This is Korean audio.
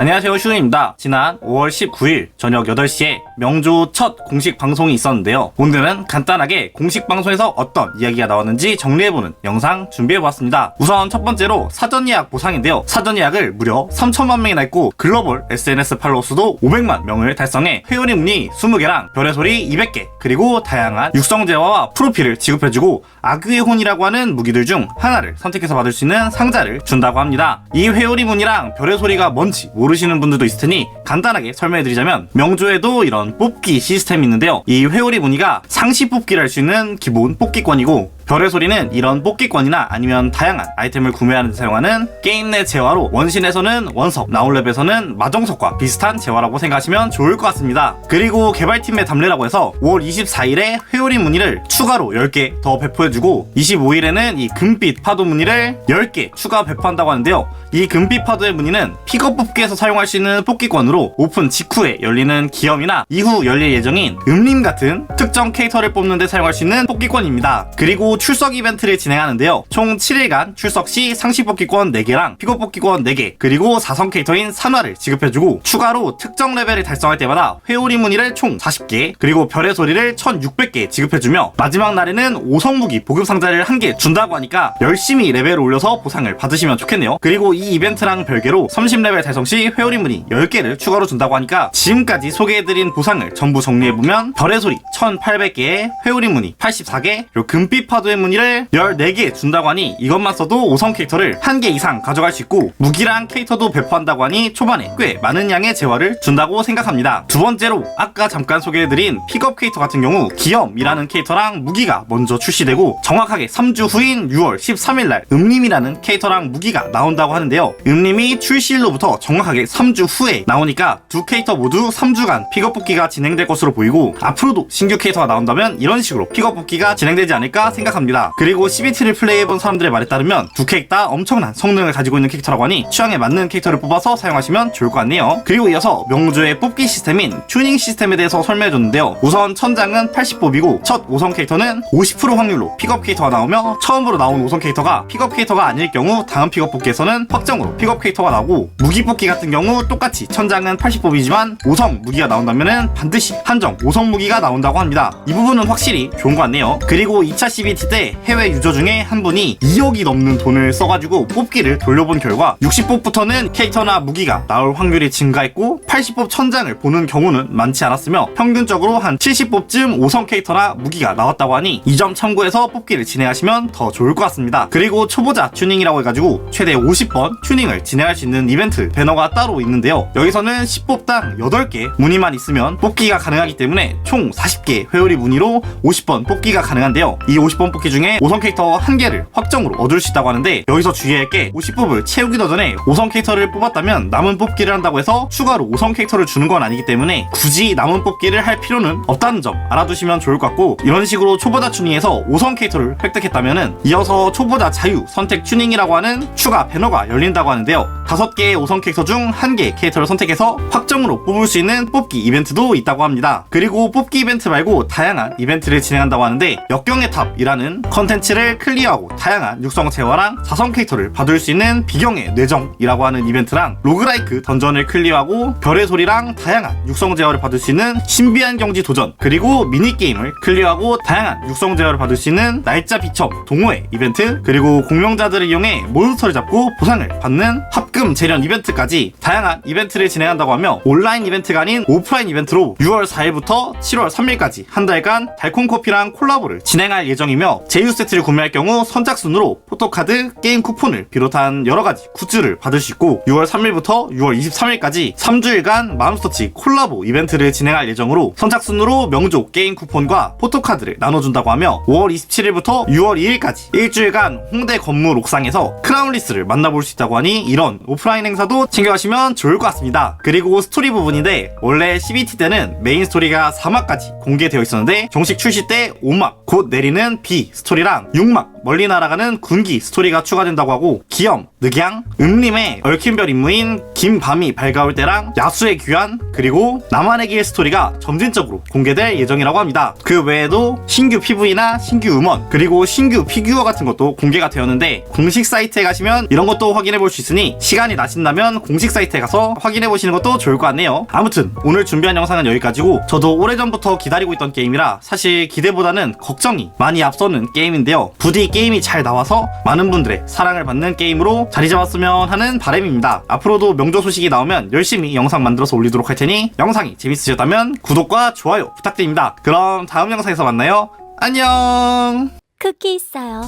안녕하세요 슈우입니다. 지난 5월 19일 저녁 8시에 명조 첫 공식 방송이 있었는데요. 오늘은 간단하게 공식 방송에서 어떤 이야기가 나왔는지 정리해보는 영상 준비해보았습니다. 우선 첫 번째로 사전 예약 보상인데요. 사전 예약을 무려 3천만 명이나 했고 글로벌 SNS 팔로워 수도 500만 명을 달성해 회원의 문의 20개랑 별의 소리 200개 그리고 다양한 육성재화와 프로필을 지급해주고 아그의 혼이라고 하는 무기들 중 하나를 선택해서 받을 수 있는 상자를 준다고 합니다. 이 회오리 문이랑 별의 소리가 뭔지 모르시는 분들도 있을 테니 간단하게 설명해드리자면 명조에도 이런 뽑기 시스템이 있는데요. 이 회오리 무늬가 상시 뽑기를 할 수 있는 기본 뽑기권이고 별의 소리는 이런 뽑기권이나 아니면 다양한 아이템을 구매하는 데 사용하는 게임 내 재화로 원신에서는 원석, 나홀랩에서는 마정석과 비슷한 재화라고 생각하시면 좋을 것 같습니다. 그리고 개발팀의 담례라고 해서 5월 24일에 회오리 무늬를 추가로 10개 더 배포해주고 25일에는 이 금빛 파도 무늬를 10개 추가 배포한다고 하는데요. 이 금빛 파도의 무늬는 픽업 뽑기에서 사용할 수 있는 뽑기권으로 오픈 직후에 열리는 기염이나 이후 열릴 예정인 음림 같은 특정 캐릭터를 뽑는 데 사용할 수 있는 뽑기권입니다. 그리고 출석 이벤트를 진행하는데요. 총 7일간 출석 시 상시 뽑기권 4개랑 픽업 뽑기권 4개 그리고 4성 캐릭터인 산화를 지급해주고 추가로 특정 레벨을 달성할 때마다 회오리 무늬를 총 40개 그리고 별의 소리를 1600개 지급해주며 마지막 날에는 5성 무기 보급 상자를 한 개 준다고 하니까 열심히 레벨을 올려서 보상을 받으시면 좋겠네요. 그리고 이 이벤트랑 별개로 30레벨 달성 시 회오리 무늬 10개를 추가로 준다고 하니까 지금까지 소개해드린 보상을 전부 정리해보면 별의 소리 1800개에 회오리 무늬 84개 그리고 금빛 파도 의 무늬를 14개 준다고 하니 이것만 써도 5성 캐릭터를 1개 이상 가져갈 수 있고 무기랑 캐릭터도 배포한다고 하니 초반에 꽤 많은 양의 재화를 준다고 생각합니다. 두 번째로 아까 잠깐 소개해드린 픽업 캐릭터 같은 경우 기염이라는 캐릭터랑 무기가 먼저 출시되고 정확하게 3주 후인 6월 13일날 음림이라는 캐릭터랑 무기가 나온다고 하는데요. 음림이 출시일로부터 정확하게 3주 후에 나오니까 두 캐릭터 모두 3주간 픽업 뽑기가 진행될 것으로 보이고 앞으로도 신규 캐릭터가 나온다면 이런 식으로 픽업 뽑기가 진행되지 않을까 생각합니다. 그리고 CBT를 플레이해본 사람들의 말에 따르면 두 캐릭터 다 엄청난 성능을 가지고 있는 캐릭터라고 하니 취향에 맞는 캐릭터를 뽑아서 사용하시면 좋을 것 같네요. 그리고 이어서 명조의 뽑기 시스템인 튜닝 시스템에 대해서 설명해줬는데요. 우선 천장은 80뽑이고 첫 5성 캐릭터는 50% 확률로 픽업 캐릭터가 나오며 처음으로 나온 5성 캐릭터가 픽업 캐릭터가 아닐 경우 다음 픽업 뽑기에서는 확정으로 픽업 캐릭터가 나오고 무기 뽑기 같은 경우 똑같이 천장은 80뽑이지만 5성 무기가 나온다면은 반드시 한정 5성 무기가 나온다고 합니다. 이 부분은 확실히 좋은 것 같네요. 그리고 2차 CBT 때 해외 유저 중에 한 분이 2억이 넘는 돈을 써가지고 뽑기를 돌려본 결과 60뽑부터는 캐릭터나 무기가 나올 확률이 증가했고 80뽑 천장을 보는 경우는 많지 않았으며 평균적으로 한 70뽑쯤 5성 캐릭터나 무기가 나왔다고 하니 이 점 참고해서 뽑기를 진행하시면 더 좋을 것 같습니다. 그리고 초보자 튜닝이라고 해가지고 최대 50번 튜닝을 진행할 수 있는 이벤트 배너가 따로 있는데요. 여기서는 10뽑당 8개 무늬만 있으면 뽑기가 가능하기 때문에 총 40개 회오리 무늬로 50번 뽑기가 가능한데요. 이 50번 뽑기 중에 5성 캐릭터 1개를 확정으로 얻을 수 있다고 하는데 여기서 주의할 게 50뽑을 채우기 더 전에 5성 캐릭터를 뽑았다면 남은 뽑기를 한다고 해서 추가로 5성 캐릭터를 주는 건 아니기 때문에 굳이 남은 뽑기를 할 필요는 없다는 점 알아두시면 좋을 것 같고 이런 식으로 초보자 튜닝에서 5성 캐릭터를 획득했다면은 이어서 초보자 자유 선택 튜닝이라고 하는 추가 배너가 열린다고 하는데요. 5개의 5성 캐릭터 중 1개 캐릭터를 선택해서 확정으로 뽑을 수 있는 뽑기 이벤트도 있다고 합니다. 그리고 뽑기 이벤트 말고 다양한 이벤트를 진행한다고 하는데 역경의 탑이라는 컨텐츠를 클리어하고 다양한 육성 재화랑 4성 캐릭터를 받을 수 있는 비경의 뇌정이라고 하는 이벤트랑 로그라이크 던전을 클리어하고 별의 소리랑 다양한 육성 재화를 받을 수 있는 신비한 경지 도전 그리고 미니게임을 클리어하고 다양한 육성 재화를 받을 수 있는 날짜 비첩 동호회 이벤트 그리고 공명자들을 이용해 몬스터를 잡고 보상을 받는 합금 재련 이벤트까지 다양한 이벤트를 진행한다고 하며 온라인 이벤트가 아닌 오프라인 이벤트로 6월 4일부터 7월 3일까지 한 달간 달콤 커피랑 콜라보를 진행할 예정이며 제휴 세트를 구매할 경우 선착순으로 포토카드, 게임 쿠폰을 비롯한 여러 가지 굿즈를 받을 수 있고 6월 3일부터 6월 23일까지 3주일간 마음스터치 콜라보 이벤트를 진행할 예정으로 선착순으로 명조 게임 쿠폰과 포토카드를 나눠준다고 하며 5월 27일부터 6월 2일까지 일주일간 홍대 건물 옥상에서 크라운리스를 만나볼 수 있다고 하니 이런 오프라인 행사도 챙겨가시면 좋을 것 같습니다. 그리고 스토리 부분인데 원래 CBT 때는 메인 스토리가 4막까지 공개되어 있었는데 정식 출시 때 5막 곧 내리는 스토리랑 6막 멀리 날아가는 군기 스토리가 추가된다고 하고 기염, 늑양, 음림의 얽힌별 임무인 김밤이 밝아올 때랑 야수의 귀환 그리고 나만의 길 스토리가 점진적으로 공개될 예정이라고 합니다. 그 외에도 신규 PV나 신규 음원 그리고 신규 피규어 같은 것도 공개가 되었는데 공식 사이트에 가시면 이런 것도 확인해 볼 수 있으니 시간이 나신다면 공식 사이트에 가서 확인해 보시는 것도 좋을 것 같네요. 아무튼 오늘 준비한 영상은 여기까지고 저도 오래전부터 기다리고 있던 게임이라 사실 기대보다는 걱정이 많이 앞서는 게임인데요. 부디 게임이 잘 나와서 많은 분들의 사랑을 받는 게임으로 자리 잡았으면 하는 바람입니다. 앞으로도 명조 소식이 나오면 열심히 영상 만들어서 올리도록 할 테니 영상이 재밌으셨다면 구독과 좋아요 부탁드립니다. 그럼 다음 영상에서 만나요. 안녕! 쿠키 있어요.